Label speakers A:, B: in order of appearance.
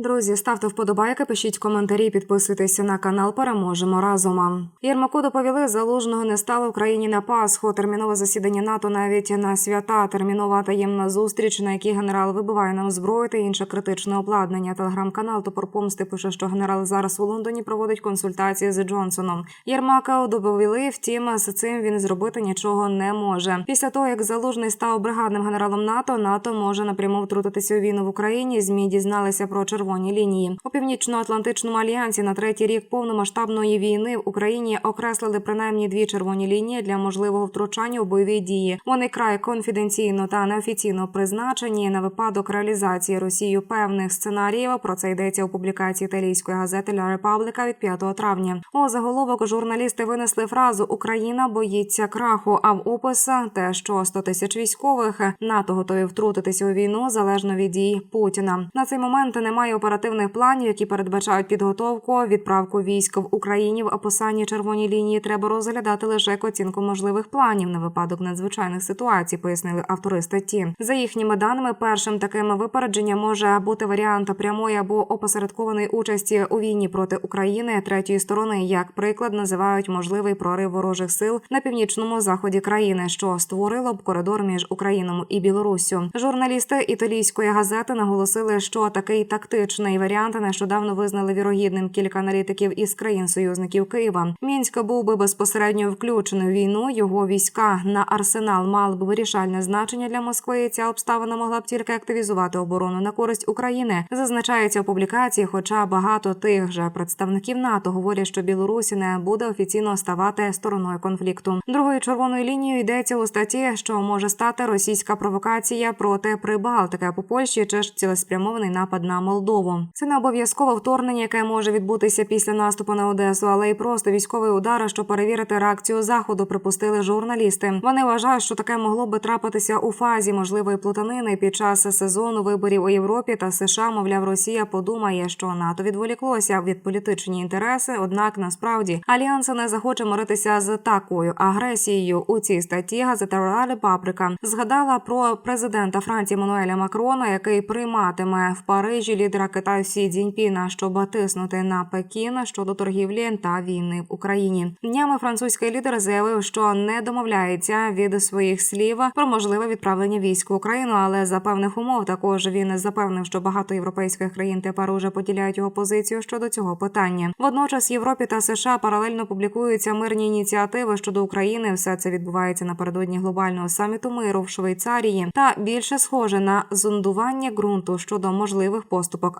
A: Друзі, ставте вподобайки, пишіть коментарі, підписуйтеся на канал. Переможемо разом. Єрмаку доповіли, залужного не стало в країні на Пасху. Термінове засідання НАТО навіть на свята. Термінова таємна зустріч, на якій генерал вибиває нам зброю та інше критичне обладнання. Телеграм-канал Топор Помсти пише, що генерал зараз у Лондоні проводить консультації з Джонсоном. Єрмака доповіли, втім, з цим він зробити нічого не може. Після того, як залужний став бригадним генералом НАТО, НАТО може напряму втрутитися у війну в Україні. Змі дізналися про червоні лінії у північно-атлантичному альянсі на третій рік повномасштабної війни в Україні окреслили принаймні дві червоні лінії для можливого втручання у бойові дії. Вони край конфіденційно та неофіційно призначені на випадок реалізації Росією певних сценаріїв. Про це йдеться у публікації італійської газети «Ля Репабліка» від 5 травня. У заголовок журналісти винесли фразу Україна боїться краху. А в опис те, що 100 тисяч військових НАТО готові втрутитися у війну залежно від дій Путіна. На цей момент немає оперативних планів, які передбачають підготовку, відправку військ в Україні в описанні червоні лінії. Треба розглядати лише як оцінку можливих планів на випадок надзвичайних ситуацій, пояснили автори статті. За їхніми даними, першим таким випередженням може бути варіант прямої або опосередкованої участі у війні проти України третьої сторони. Як приклад називають можливий прорив ворожих сил на північному заході країни, що створило б коридор між Україною і Білоруссю. Журналісти італійської газети наголосили, що такий тактичний варіант нещодавно визнали вірогідним кілька аналітиків із країн-союзників Києва. Мінськ був би безпосередньо включений у війну. Його війська на арсенал мали б вирішальне значення для Москви. і Ця обставина могла б тільки активізувати оборону на користь України. Зазначається у публікації, хоча багато тих же представників НАТО говорять, що Білорусь не буде офіційно ставати стороною конфлікту. Другою червоною лінією йдеться у статті, що може стати російська провокація проти Прибалтики по Польщі чи ж цілеспрямований напад на Молдову. Це не обов'язково вторгнення, яке може відбутися після наступу на Одесу, але й просто військовий удар, щоб перевірити реакцію заходу. Припустили журналісти. Вони вважають, що таке могло би трапитися у фазі можливої плутанини під час сезону виборів у Європі та США. Мовляв, Росія подумає, що НАТО відволіклося від політичні інтереси. Однак насправді альянс не захоче миритися з такою агресією. У цій статті газета Ралі Паприка згадала про президента Франції Мануеля Макрона, який прийматиме в Парижі лідера Китаю Сі Цзіньпіна, щоб тиснути на Пекін щодо торгівлі та війни в Україні. Днями французький лідер заявив, що не домовляється від своїх слів про можливе відправлення військ в Україну, але за певних умов також він запевнив, що багато європейських країн тепер уже поділяють його позицію щодо цього питання. Водночас Європі та США паралельно публікуються мирні ініціативи щодо України. Все це відбувається напередодні глобального саміту миру в Швейцарії та більше схоже на зондування ґрунту щодо можливих поступок